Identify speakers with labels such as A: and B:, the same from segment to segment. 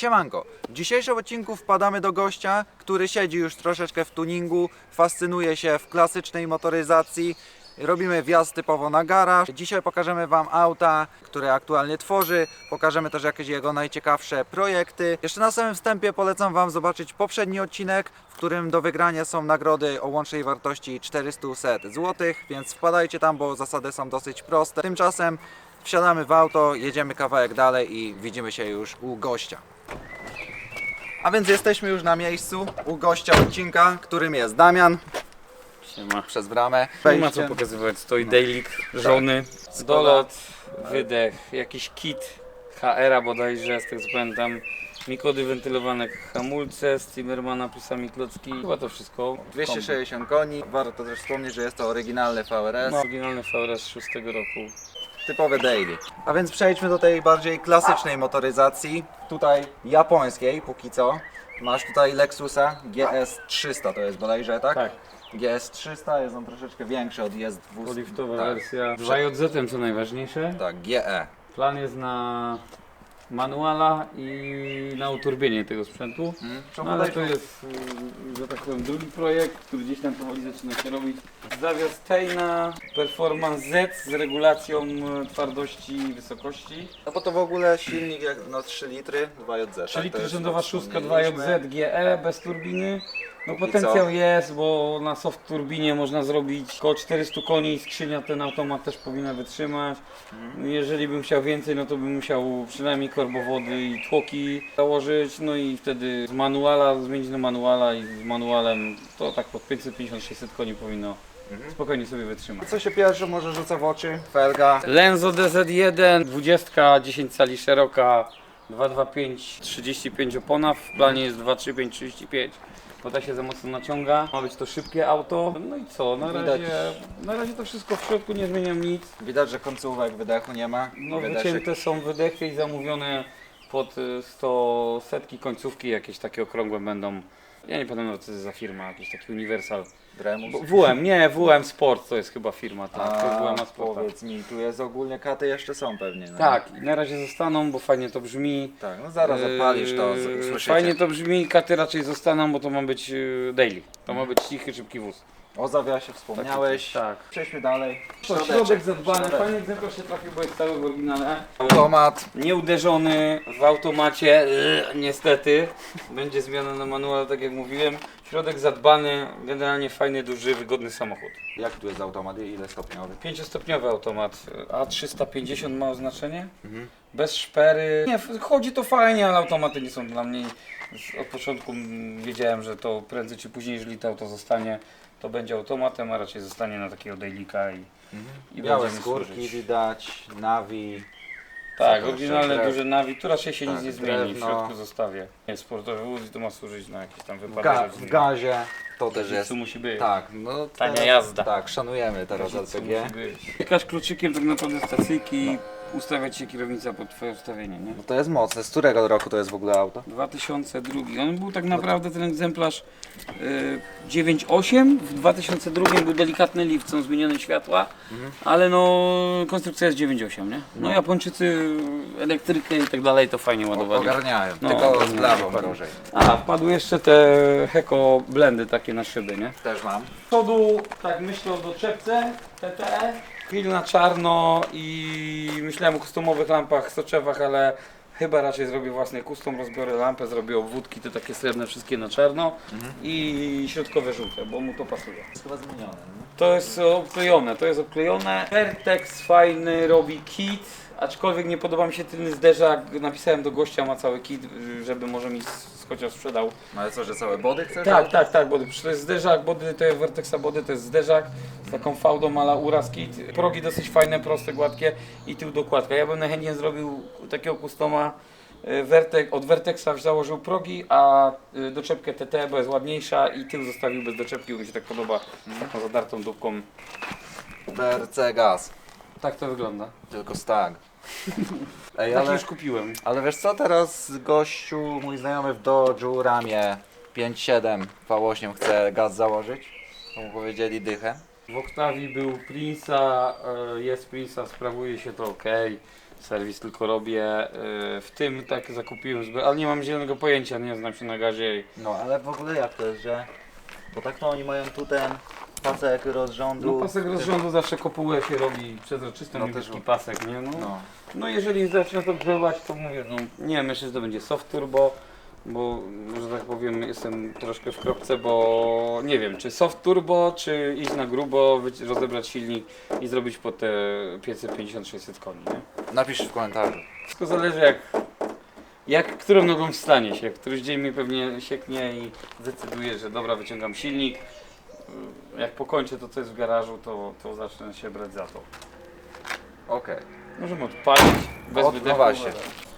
A: Siemanko, w dzisiejszym odcinku wpadamy do gościa, który siedzi już troszeczkę w tuningu, fascynuje się w klasycznej motoryzacji. Robimy wjazd typowo na garaż. Dzisiaj pokażemy Wam auta, które aktualnie tworzy. Pokażemy też jakieś jego najciekawsze projekty. Jeszcze na samym wstępie polecam Wam zobaczyć poprzedni odcinek, w którym do wygrania są nagrody o łącznej wartości 400 zł, więc wpadajcie tam, bo zasady są dosyć proste. Tymczasem wsiadamy w auto, jedziemy kawałek dalej i widzimy się już u gościa. A więc jesteśmy już na miejscu u gościa odcinka, którym jest Damian
B: Siema.
A: przez bramę.
B: Nie ma co
A: Wejście.
B: pokazywać, stoi dailik żony, dolot, wydech, jakiś kit HR-a bodajże, z tego co pamiętam, mikody wentylowane, hamulce z Timmermana plusami klocki, chyba to wszystko.
A: 260 koni. Warto też wspomnieć, że jest to oryginalny VRS,
B: No, oryginalny VRS z 6 roku.
A: Typowy daily. A więc przejdźmy do tej bardziej klasycznej motoryzacji, tutaj japońskiej póki co. Masz tutaj Lexusa GS300 to jest bodajże, tak?
B: Tak,
A: GS300 jest on troszeczkę większy od GS200.
B: poliftowa
A: tak.
B: wersja. Z JZ-em co najważniejsze.
A: Tak, GE.
B: Plan jest na manuala i na uturbienie tego sprzętu.
A: Hmm?
B: No, ale to jest, y, że tak powiem, drugi projekt, który gdzieś tam powoli zaczyna się robić. Zawias Tejna Performance Z z regulacją y, twardości i wysokości.
A: No bo to w ogóle silnik jak no 3 litry 2JZ.
B: Czyli
A: tak? To jest,
B: rzędowa
A: no,
B: szóstka
A: wspomnieliśmy.
B: 2JZ GE bez turbiny. No
A: Póki
B: potencjał
A: co.
B: jest, bo na soft turbinie można zrobić około 400 koni, skrzynia ten automat też powinna wytrzymać.
A: Mhm.
B: Jeżeli bym chciał więcej, no to bym musiał przynajmniej korbowody i tłoki założyć, no i wtedy z manuala zmienić na manuala i z manualem to tak pod 550-600 koni powinno
A: Mhm.
B: spokojnie sobie wytrzymać.
A: Co się pierwsze może rzuca w oczy? Felga.
B: Lenzo DZ1, 20, 10 cali szeroka, 225, 35 opona, w planie jest 235, 35. Ta się za mocno naciąga, ma być to szybkie auto. No i co, na
A: Widać.
B: razie, na razie to wszystko w środku, nie zmieniam nic.
A: Widać, że końcówek wydechu nie ma.
B: No
A: Wydeszek.
B: wycięte są wydechy i zamówione pod y, 100 setki końcówki, jakieś takie okrągłe będą. Ja nie pamiętam co to jest za firma, jakiś taki Universal.
A: Dremus.
B: Bo WM, nie, WM Sport to jest chyba firma, tak, to jest
A: A,
B: WM Sport.
A: powiedz mi, tu jest ogólnie katy jeszcze są pewnie. No.
B: Tak, i na razie zostaną, bo fajnie to brzmi.
A: Tak, no zaraz odpalisz to, z-
B: Yy,
A: usłyszycie.
B: Fajnie to brzmi, katy raczej zostaną, bo to ma być yy, daily. To ma być cichy, szybki wóz.
A: O zawiasie wspomniałeś.
B: Tak.
A: Przejdźmy dalej.
B: To środek zadbany, fajny egzemplarz się trafił, bo jest cały w oryginale.
A: Automat.
B: Nieuderzony w automacie, yy, niestety. Będzie zmiana na manual, tak jak mówiłem. Środek zadbany, generalnie fajny, duży, wygodny samochód.
A: Jak tu jest automat? Ile stopniowy?
B: Pięciostopniowy automat, A350 ma oznaczenie.
A: Mhm.
B: Bez szpery. Nie, f- chodzi to fajnie, ale automaty nie są dla mnie. Z- Od początku mm, wiedziałem, że to prędzej czy później, jeżeli to auto zostanie, to będzie automatem, a raczej zostanie na takiego dailika i, i
A: Białe
B: będziemy
A: skórki
B: służyć.
A: widać, nawi.
B: Tak,
A: Co
B: oryginalne duże nawi, tu raczej się
A: Tak,
B: nic nie zmieni, w
A: drewno.
B: środku zostawię. Jest sportowy wóz i to ma służyć na jakieś tam
A: W,
B: wypadki.
A: ga w gazie. To też jest.
B: Co musi być.
A: Tak, no
B: Tania jazda.
A: Tak, szanujemy teraz
B: Gazicu
A: LPG.
B: musi być. Klikasz kluczykiem tak naprawdę stacyjki, ustawiać się kierownica pod twoje ustawienie, nie?
A: No to jest mocne. Z którego roku to jest w ogóle auto?
B: 2002. On był tak naprawdę ten egzemplarz y, 9.8. W 2002 był delikatny lift, są zmienione światła, ale no konstrukcja jest 9.8, nie? No,
A: No.
B: Japończycy elektrykę i tak dalej to fajnie ładowali.
A: Ogarniają.
B: No,
A: Tylko z
B: ogarniają,
A: lawą gorzej.
B: A, wpadły jeszcze te Heko blendy takie na szyby, nie?
A: Też mam.
B: Przodu, tak myślę o doczepce TTE. Grill na czarno i myślałem o customowych lampach, soczewach, ale chyba raczej zrobię własny custom, rozbiorę lampę, zrobię obwódki, te takie srebrne wszystkie na czarno i środkowe żółte, bo mu to pasuje.
A: Jest chyba zmienione.
B: To jest obklejone, to jest obklejone. Vertex fajny, robi kit, aczkolwiek nie podoba mi się tylny zderzak. Napisałem do gościa, ma cały kit, żeby może mi s- chociaż sprzedał.
A: No ale co, że całe body chcesz?
B: Tak, tak, tak, body. To jest zderzak, body to jest Vertexa body, to jest zderzak z taką fałdą ala uraz kit. Progi dosyć fajne, proste, gładkie i tył dokładka. Ja bym najchętniej zrobił takiego customa y, Vertex, od Vertexa założył progi, a y, doczepkę TT, bo jest ładniejsza i tył zostawił bez doczepki, bo mi się tak podoba z taką zadartą dupką.
A: BRC gaz.
B: Tak to wygląda.
A: Tylko stag. Ej,
B: Tak
A: ale,
B: już kupiłem.
A: ale wiesz co, teraz gościu, mój znajomy w Dodge'u Ramie 5.7 V8 chce gaz założyć. To mu powiedzieli dychę.
B: W Octavii był Prince'a, e, jest Prince'a, sprawuje się to ok. Serwis tylko robię. e, W tym tak zakupiłem, zbe- ale nie mam zielonego pojęcia, nie znam się na gazie.
A: No ale w ogóle jak to jest, że... Bo tak to oni mają tu ten pasek rozrządu.
B: No pasek rozrządu zawsze kopułę się robi przezroczysty,
A: No
B: niebieski pasek, nie? No.
A: No.
B: no jeżeli zaczyna to grzewać, to mówię, no nie wiem, myślę, że to będzie soft turbo, bo, że tak powiem, jestem troszkę w kropce, bo nie wiem, czy soft turbo, czy iść na grubo, rozebrać silnik i zrobić po te 550-600 koni, nie?
A: Napisz w komentarzu.
B: Wszystko zależy jak, jak którą nogą stanie się. Któryś dzień mi pewnie sieknie i zdecyduję, że dobra, wyciągam silnik. Jak pokończę to, co jest w garażu, to, to zacznę się brać za to.
A: Okej.
B: Możemy odpalić bez
A: Od- no
B: wydechu.
A: właśnie.
B: ale-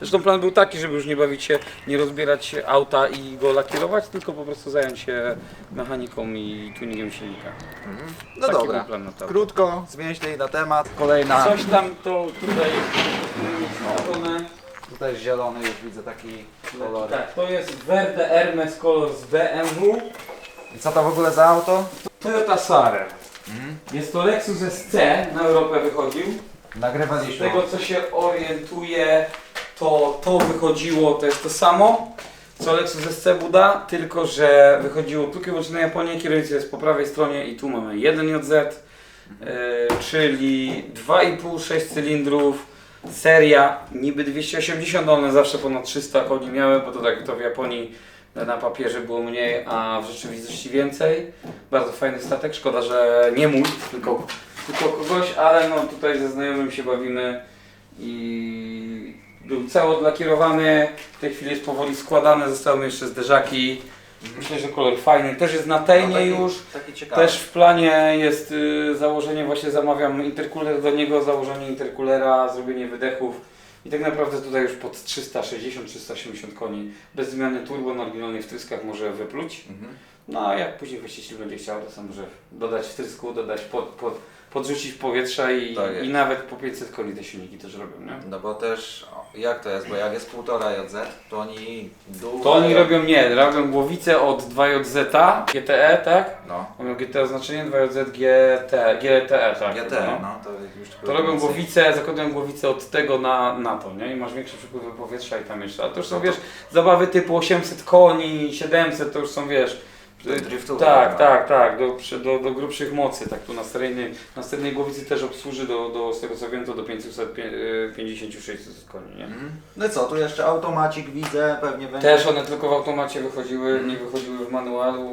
B: Zresztą plan był taki, żeby już nie bawić się, nie rozbierać auta i go lakierować, tylko po prostu zająć się mechaniką i tuningiem silnika.
A: No
B: Taki
A: dobra.
B: był plan na to.
A: Krótko, zwięźlej na temat. Kolejna.
B: Coś tam to tutaj wstawione.
A: Tutaj jest zielony, już widzę taki kolor.
B: Tak, to jest Verde Hermes Color z BMW.
A: I co to w ogóle za auto?
B: Toyota Sarer. Jest to Lexus SC, na Europę wychodził. Z
A: Nagrywaliśmy.
B: tego co się orientuję, to to wychodziło, to jest to samo, co Lexus SC Buda, tylko że wychodziło tylko i na Japonię, kierownica jest po prawej stronie i tu mamy 1JZ, e, czyli 2,5-6 cylindrów, seria niby 280, one zawsze ponad 300 koni miały, bo to tak to w Japonii na papierze było mniej, a w rzeczywistości więcej. Bardzo fajny statek, szkoda, że nie mój, tylko, tylko kogoś, ale no tutaj ze znajomym się bawimy i był cały odlakierowany, w tej chwili jest powoli składany, zostały mi jeszcze zderzaki. Myślę, że kolor fajny, też jest na tejnie już.
A: Taki ciekawy.
B: Też w planie jest y, założenie, właśnie zamawiam interkuler do niego, założenie interkulera, zrobienie wydechów. I tak naprawdę tutaj już pod 360-380 koni, bez zmiany turbo na oryginalnych wtryskach może wypluć.
A: Mhm.
B: No a jak później właściciel będzie chciał, to sam może dodać wtrysku, dodać pod, pod, podrzucić w powietrze i,
A: Tak
B: i nawet po 500 koni te silniki też robią, nie?
A: No bo też, jak to jest, bo jak jest półtora JZ, to oni dół...
B: To oni robią, nie, robią głowicę od 2JZ, GTE, tak?
A: No,
B: Mają GTE oznaczenie, 2JZ, GT, GTE, tak?
A: GT,
B: chyba,
A: no to już
B: To robią głowicę, zakładają głowicę od tego na, na to, nie? I masz większe przepływy powietrza i tam jeszcze. A to już są,
A: No to-
B: wiesz, zabawy typu 800 koni, 700, to już są, wiesz...
A: Do
B: y, tak,
A: no.
B: tak, tak, do, do, do grubszych mocy, tak tu na seryjnej, na seryjnej głowicy też obsłuży do, do, z tego co wiem, to do 550-600 koni, nie?
A: Mhm. No co, tu jeszcze automacik widzę, pewnie będzie...
B: Też one tylko w automacie wychodziły, nie wychodziły w manualu.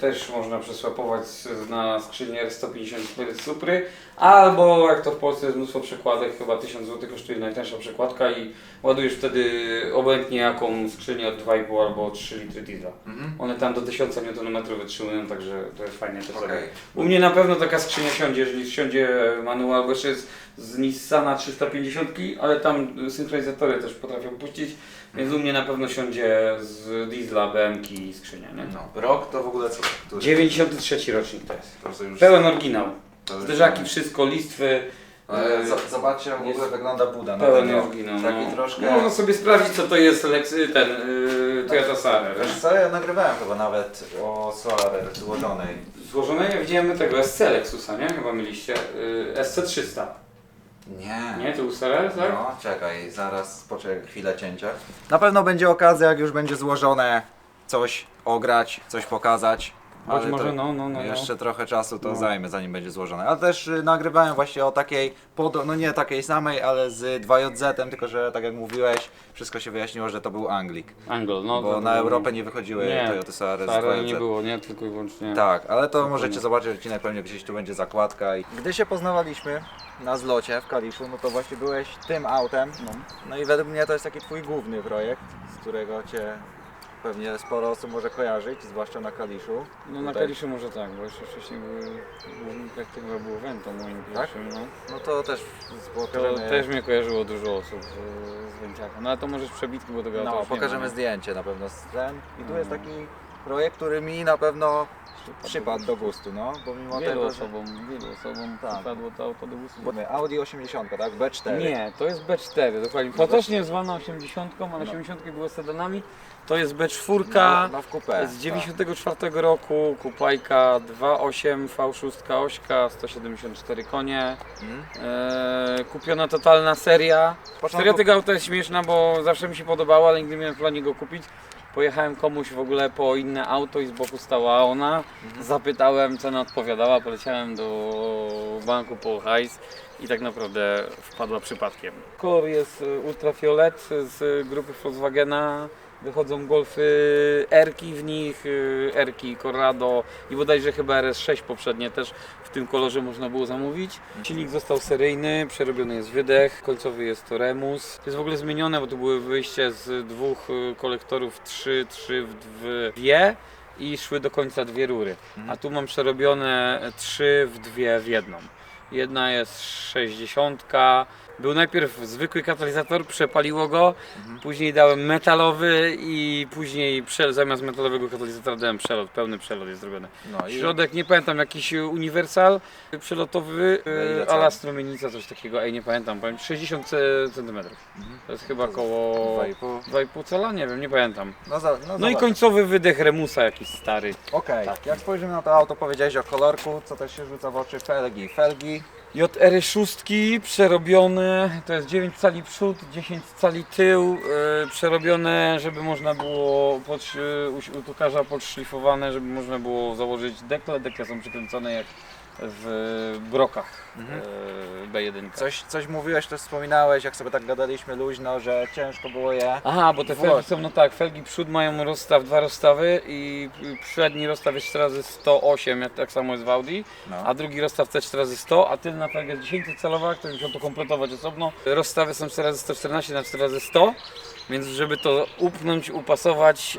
B: Też można przesłapować na skrzynię R154 Supry. Albo jak to w Polsce jest mnóstwo przekładek, chyba 1000 zł kosztuje najtańsza przekładka i ładujesz wtedy obojętnie jaką skrzynię od 2,5 albo od 3 litry diesla.
A: Mhm.
B: One tam do 1000 Nm wytrzymują, także to jest fajnie
A: Okej.
B: sobie. U mnie na pewno taka skrzynia siądzie, jeżeli siądzie manual, bo jeszcze jest z Nissana 350, ale tam synchronizatory też potrafią puścić, więc u mnie na pewno siądzie z diesla, BMK i skrzynia, nie?
A: No. Rok to w ogóle co? Który?
B: 93 rocznik to jest.
A: To.
B: Pełen oryginał. Zderzaki, wszystko, listwy. E,
A: z- Zobaczcie jak w
B: jest
A: ogóle wygląda Buda na
B: Pełen
A: ten rok.
B: oryginał.
A: Taki
B: no.
A: troszkę...
B: Można sobie sprawdzić co to jest ten yy, Toyota Sarer.
A: Wiesz co, ja nagrywałem chyba nawet o Solarę złożonej.
B: Złożone ja widziałem tego SC Lexusa, nie? Chyba mieliście. Yy, SC300.
A: Nie.
B: Nie, to był Sarer, tak?
A: No, czekaj, zaraz poczekaj chwilę cięcia. Na pewno będzie okazja, jak już będzie złożone, coś ograć, coś pokazać.
B: Być może,
A: to
B: no, no, no.
A: jeszcze trochę czasu to
B: No.
A: zajmie, zanim będzie złożone. Ale też y, nagrywałem właśnie o takiej, podo- no nie takiej samej, ale z 2JZ, tylko że tak jak mówiłeś, wszystko się wyjaśniło, że to był Anglik.
B: no. Angle, no.
A: bo
B: to-
A: na Europę nie wychodziły
B: Nie,
A: Toyota Saary z 2JZ.
B: nie było, nie? Tylko i wyłącznie.
A: Tak, ale to możecie zobaczyć odcinek, pewnie gdzieś tu będzie zakładka. I... Gdy się poznawaliśmy na zlocie w Kaliszu, no to właśnie byłeś tym autem. No, no i według mnie to jest taki twój główny projekt, z którego cię pewnie sporo osób może kojarzyć, zwłaszcza na Kaliszu.
B: No na
A: Tutaj-
B: Kaliszu może tak, bo jeszcze wcześniej jak to chyba było Vento moim
A: Tak?
B: pierwszym, no.
A: No to też
B: To
A: pokażemy,
B: też mnie kojarzyło dużo osób z, z Węciaka. No ale to możesz przebitki, bo tego
A: no,
B: już nie
A: pokażemy
B: ma.
A: zdjęcie na pewno z ten. I tu jest
B: No.
A: taki projekt, który mi na pewno przypadł do gustu, no, bo mimo
B: Wielu
A: tego, że...
B: osobom, wielu osobom
A: Tak.
B: przypadło to auto do gustu.
A: Audi 80, tak? B4.
B: Nie, to jest B4, dokładnie. Potocznie zwana 80, ale 80 były sedanami. To jest B4
A: No, no w coupé.
B: z 94 roku, kupajka 2.8 V6 ośka, 174 konie.
A: Mhm.
B: Eee, kupiona totalna seria.
A: Początku-
B: Seria tego auta jest śmieszna, bo zawsze mi się podobała, ale nigdy nie miałem w planie go kupić. Pojechałem komuś w ogóle po inne auto i z boku stała ona. Zapytałem, cena odpowiadała, poleciałem do banku po hajs i tak naprawdę wpadła przypadkiem. Kolor jest ultrafiolet z grupy Volkswagena. Wychodzą golfy Erki w nich, y, Erki Corrado i bodajże chyba RS6 poprzednie też w tym kolorze można było zamówić. Silnik został seryjny, przerobiony jest wydech, końcowy jest to Remus. To jest w ogóle zmienione, bo tu były wyjście z dwóch y, kolektorów 3, 3 w dwie i szły do końca dwie rury. A tu mam przerobione trzy w dwie w jedną. Jedna jest 60. Był najpierw zwykły katalizator, przepaliło go, później dałem metalowy i później prze, zamiast metalowego katalizatora dałem przelot, pełny przelot jest zrobiony.
A: No i
B: Środek nie pamiętam, jakiś uniwersal przelotowy,
A: ile
B: yy,
A: cali?
B: ala strumienica, coś takiego, ej nie pamiętam, powiem 60 cm. To jest chyba około
A: 2,5.
B: 2,5 cala, nie wiem, nie pamiętam.
A: No, za, no,
B: No i
A: zobacz.
B: końcowy wydech Remusa jakiś stary.
A: Okej,
B: Tak.
A: jak spojrzymy na to auto, powiedziałeś o kolorku, co też się rzuca w oczy, felgi. Felgi,
B: JR 6 przerobione, to jest 9 cali przód, 10 cali tył, yy, przerobione, żeby można było pod, yy, u, tukarza podszlifowane, żeby można było założyć dekle. Dekle są przykręcone jak w brokach
A: Mhm.
B: yy, B1.
A: coś, coś mówiłeś, też wspominałeś, jak sobie tak gadaliśmy luźno, że ciężko było je.
B: Aha, bo te
A: Włos.
B: felgi są, no tak, felgi przód mają rozstaw, dwa rozstawy i przedni rozstaw jest 4 razy 108, jak tak samo jest w Audi,
A: No.
B: a drugi rozstaw C 4 razy 100, a tylna felga jest 10-calowa, który musiał to kompletować osobno. Rozstawy są 4 razy 114 na 4 razy 100, więc żeby to upchnąć, upasować,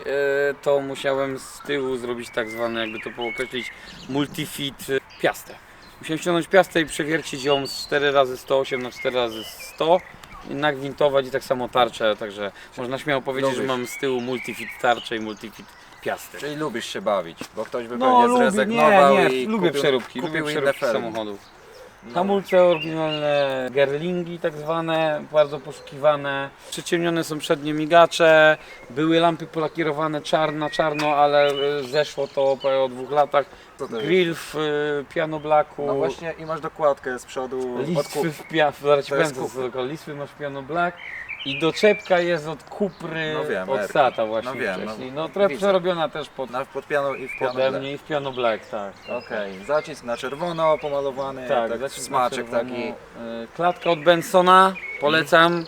B: e, to musiałem z tyłu zrobić tak zwane, jakby to pookreślić, multifit e, piastę. Musiałem ściągnąć piastę i przewiercić ją z 4 razy 108 na 4 razy 100 i nagwintować i tak samo tarczę, także można śmiało powiedzieć, że
A: Lubisz.
B: mam z tyłu multifit tarczę i multifit piastę.
A: Czyli lubisz się bawić, bo ktoś by
B: No
A: pewnie
B: lubię, nie,
A: zrezygnował
B: nie,
A: i
B: lubię
A: kupił,
B: przeróbki,
A: kupił
B: lubię
A: inne
B: przeróbki samochodów. Hamulce oryginalne, gerlingi tak zwane, bardzo poszukiwane. Przyciemnione są przednie migacze, były lampy polakierowane czarno, czarno, ale e, zeszło to po dwóch latach. Grill w e, piano blacku,
A: No właśnie i masz dokładkę z przodu od
B: listwy w piano, zaraz ci
A: To jest
B: powiem co
A: kupry.
B: to jest, listwy masz piano black. I doczepka jest od kupry,
A: No wiem,
B: od
A: Erki.
B: Sata właśnie
A: No wiem, no
B: wcześniej. No, trochę
A: widzę.
B: przerobiona też pod,
A: na, pod piano i w piano.
B: pode
A: black.
B: mnie i w piano black, tak. tak.
A: Okej, zacisk na czerwono pomalowany,
B: Tak,
A: tak,
B: zacisk
A: smaczek
B: czerwono.
A: taki.
B: E, Klatka od Bensona, polecam.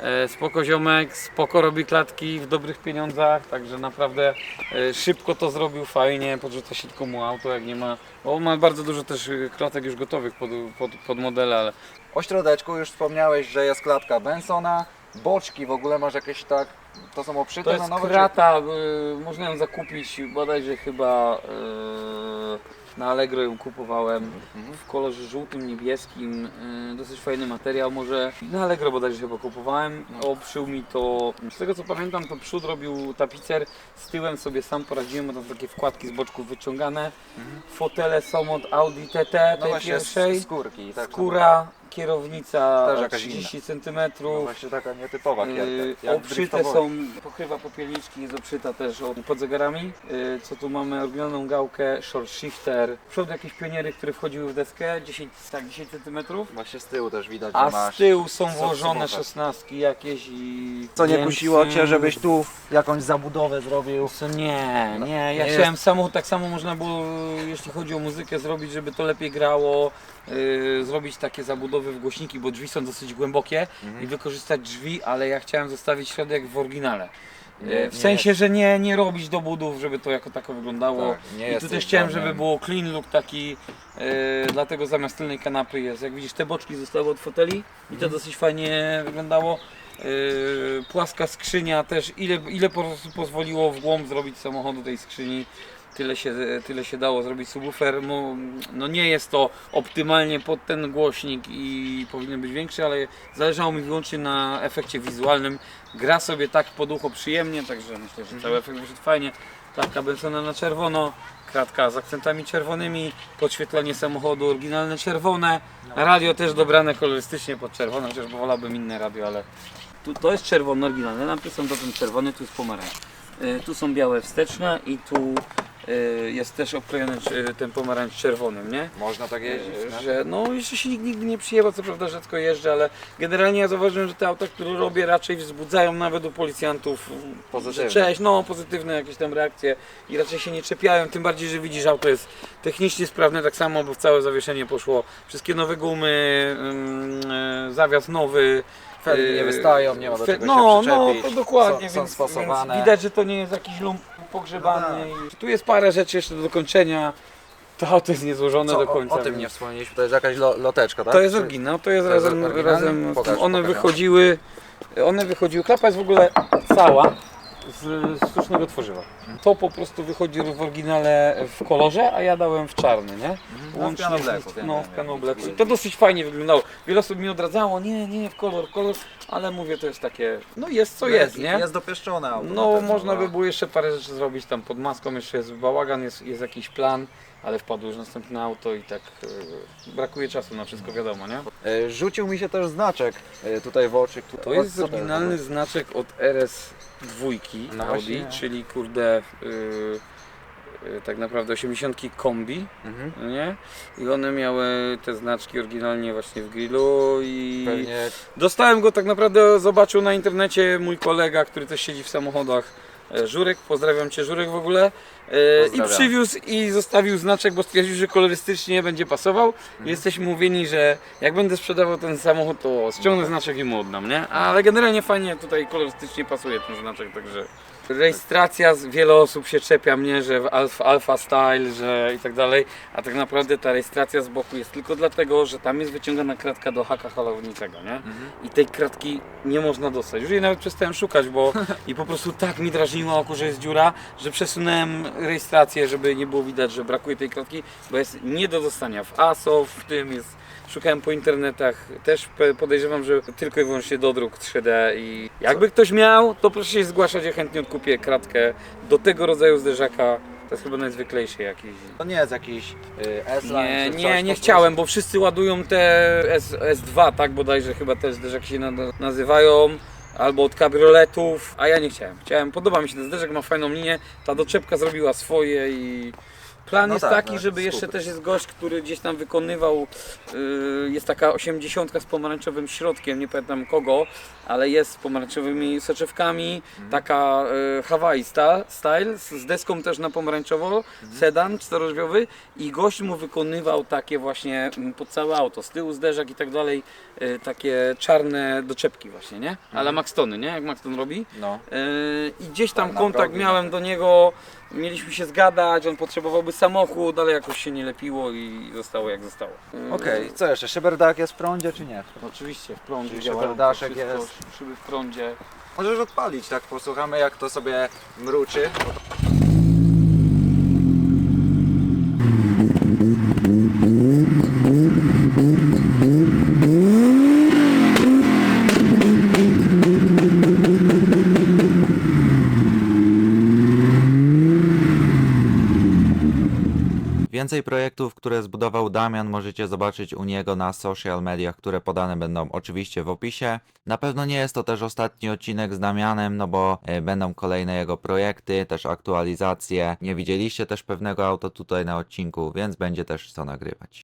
B: E, Spoko ziomek, spoko robi klatki w dobrych pieniądzach, także naprawdę e, szybko to zrobił, fajnie, podrzuca się tylko mu auto, jak nie ma, bo ma bardzo dużo też e, klatek już gotowych pod, pod, pod modele, ale
A: O środeczku już wspomniałeś, że jest klatka Bensona. Boczki w ogóle masz jakieś tak, to są oprzyte
B: to jest
A: na nowe? czy-
B: krata, e, można ją zakupić bodajże chyba e, na Allegro ją kupowałem
A: Mhm.
B: w kolorze żółtym, niebieskim, e, dosyć fajny materiał, może na Allegro bodajże chyba kupowałem, oprzył mi to, z tego co pamiętam to przód robił tapicer, z tyłem sobie sam poradziłem, bo tam są takie wkładki z boczków wyciągane, fotele są od Audi TT,
A: Mhm. No
B: tej
A: właśnie
B: pierwszej,
A: z skórki. Tak,
B: skóra, kierownica
A: Też jakaś
B: 30 cm,
A: No właśnie taka nietypowa
B: Yy,
A: kierka. jak
B: Oprzyte
A: driftowo-
B: są, pokrywa popielniczki jest oprzyta też od, pod zegarami. Yy, Co tu mamy? Oryginalną gałkę, short shifter. Przód jakieś pioniery, które wchodziły w deskę, 10, tak, 10 cm.
A: Właśnie z tyłu też widać,
B: A
A: że
B: z
A: masz.
B: tyłu są
A: co
B: włożone
A: subwoofer.
B: szesnastki jakieś i...
A: Co nie
B: więc,
A: kusiło Cię, żebyś tu jakąś zabudowę zrobił?
B: Co nie, nie, ja
A: nie
B: chciałem samochód, tak samo można było, jeśli chodzi o muzykę, zrobić, żeby to lepiej grało, yy, zrobić takie zabudowy w głośniki, bo drzwi są dosyć głębokie
A: Mhm.
B: i wykorzystać drzwi, ale ja chciałem zostawić środek w oryginale.
A: Nie-
B: Yy, w
A: nie
B: sensie, że nie, nie robić dobudów, żeby to jako tako wyglądało.
A: Tak, nie
B: I tu też chciałem, żeby było clean look taki, yy, dlatego zamiast tylnej kanapy jest, jak widzisz te boczki zostały od foteli i
A: Mhm.
B: to dosyć fajnie wyglądało. Płaska skrzynia też, ile, ile po prostu pozwoliło w głąb zrobić samochodu tej skrzyni, tyle się, tyle się dało zrobić subwoofer. No, no nie jest to optymalnie pod ten głośnik i powinien być większy, ale zależało mi wyłącznie na efekcie wizualnym. Gra sobie tak pod ucho przyjemnie, także myślę, że cały efekt wyszedł fajnie. klapka Bensona na czerwono, kratka z akcentami czerwonymi, podświetlenie samochodu oryginalne czerwone, radio też dobrane kolorystycznie pod czerwono, chociaż wolałbym inne radio, ale tu, to jest czerwony oryginalne, lampy są dotąd czerwone, tu jest pomarańcz. Y, Tu są białe wsteczne i tu jest też oklejony y, ten pomarańcz czerwonym, nie?
A: Można tak jeździć,
B: E, że no jeszcze się nikt nigdy nie przyjęła, co prawda rzadko jeżdżę, ale generalnie ja zauważyłem, że te auta, które robię raczej wzbudzają nawet u policjantów
A: Pozytywne.
B: że cześć, no pozytywne jakieś tam reakcje i raczej się nie czepiają, tym bardziej, że widzisz auto jest technicznie sprawne tak samo, bo w całe zawieszenie poszło, wszystkie nowe gumy, e, zawias nowy,
A: Felgi nie
B: e,
A: wystają, nie ma do czego
B: no,
A: się
B: no,
A: przyczepić.
B: to dokładnie,
A: Są- są
B: więc,
A: spasowane.
B: więc widać, że to nie jest jakiś lump pogrzebany.
A: No
B: i tu jest parę rzeczy jeszcze do dokończenia. To auto jest niezłożone
A: Co,
B: do końca.
A: o, o tym
B: więc-
A: nie wspomnieliśmy, to jest jakaś lo, loteczka, tak?
B: to jest
A: Czy-
B: oryginał, to jest
A: to jest
B: razem,
A: oryginalny?
B: razem
A: Pokaż,
B: one
A: pokaż.
B: wychodziły, one wychodziły, klapa jest w ogóle cała z, sztucznego tworzywa. To po prostu wychodzi w oryginale w kolorze, a ja dałem w czarny, nie?
A: No, w piano blacku, wiem,
B: no,
A: wiem,
B: w piano
A: wiem.
B: blacku. I to dosyć fajnie wyglądało. Wiele osób mi odradzało, nie, nie, w kolor, kolor, ale mówię, to jest takie, no jest co jest, nie?
A: Jest dopieszczone auto.
B: No, można
A: no.
B: by było jeszcze parę rzeczy zrobić tam pod maską, jeszcze jest bałagan, jest, jest jakiś plan, ale wpadło już następne auto i tak e, brakuje czasu na wszystko, wiadomo, nie?
A: E, Rzucił mi się też znaczek e, tutaj w oczy. który-
B: To jest oryginalny znaczek od RS dwójki
A: No
B: Audi,
A: właśnie.
B: czyli kurde y, y, tak naprawdę 80 kombi,
A: Mhm.
B: no nie? I one miały te znaczki oryginalnie właśnie w grillu i
A: Pewnie
B: dostałem go tak naprawdę, zobaczył na internecie mój kolega, który też siedzi w samochodach. E, Żurek, pozdrawiam Cię Żurek w ogóle e, i przywiózł i zostawił znaczek, bo stwierdził, że kolorystycznie będzie pasował
A: Mhm.
B: Jesteśmy mówieni, że jak będę sprzedawał ten samochód, to ściągnę znaczek i mu oddam, nie? Ale generalnie fajnie tutaj kolorystycznie pasuje ten znaczek, także rejestracja, z- wiele osób się czepia mnie, że w alfa, alfa style, że i tak dalej, a tak naprawdę ta rejestracja z boku jest tylko dlatego, że tam jest wyciągana kratka do haka halowniczego, nie? I tej kratki nie można dostać. Już jej nawet przestałem szukać, bo i po prostu tak mi drażniło oko, że jest dziura, że przesunąłem rejestrację, żeby nie było widać, że brakuje tej kratki, bo jest nie do dostania w ASO, w tym jest Szukałem po internetach, też pe- podejrzewam, że tylko i wyłącznie do dróg 3D i jakby ktoś miał, to proszę się zgłaszać, ja chętnie odkupię kratkę do tego rodzaju zderzaka. To jest chyba najzwyklejszy jakiś.
A: to nie jest jakiś y, S-Line
B: Nie,
A: czy coś,
B: nie, nie
A: po
B: chciałem, bo wszyscy ładują te S, S2, tak bodajże chyba te zderzaki się na- nazywają. Albo od kabrioletów, a ja nie chciałem. Chciałem, podoba mi się ten zderzek, ma fajną linię, ta doczepka zrobiła swoje i plan
A: No
B: jest
A: tak,
B: taki,
A: no,
B: żeby jeszcze też jest gość, który gdzieś tam wykonywał, yy, jest taka 80 z pomarańczowym środkiem, nie pamiętam kogo, ale jest z pomarańczowymi soczewkami,
A: Mhm.
B: taka yy, Hawaii style, z deską też na pomarańczowo,
A: Mhm.
B: sedan czterożwiowy i gość mu wykonywał takie właśnie mm, pod całe auto, z tyłu zderzak i tak dalej, yy, takie czarne doczepki właśnie, nie?
A: Mhm.
B: Ale Maxtony, nie? Jak Maxton robi.
A: No.
B: Yy, I gdzieś tam
A: Tak,
B: kontakt miałem
A: no.
B: do niego, mieliśmy się zgadać, on potrzebowałby samochód, ale jakoś się nie lepiło i zostało jak zostało.
A: Okej, co jeszcze? Szyberdak jest w prądzie czy nie?
B: Oczywiście, w prądzie
A: Czyli
B: działają,
A: szyberdaszek
B: wszystko,
A: jest.
B: Szyby w prądzie.
A: Możesz odpalić, tak posłuchamy jak to sobie mruczy. Więcej projektów, które zbudował Damian, możecie zobaczyć u niego na social mediach, które podane będą oczywiście w opisie. Na pewno nie jest to też ostatni odcinek z Damianem, no bo e, będą kolejne jego projekty, też aktualizacje. Nie widzieliście też pewnego auta tutaj na odcinku, więc będzie też co nagrywać.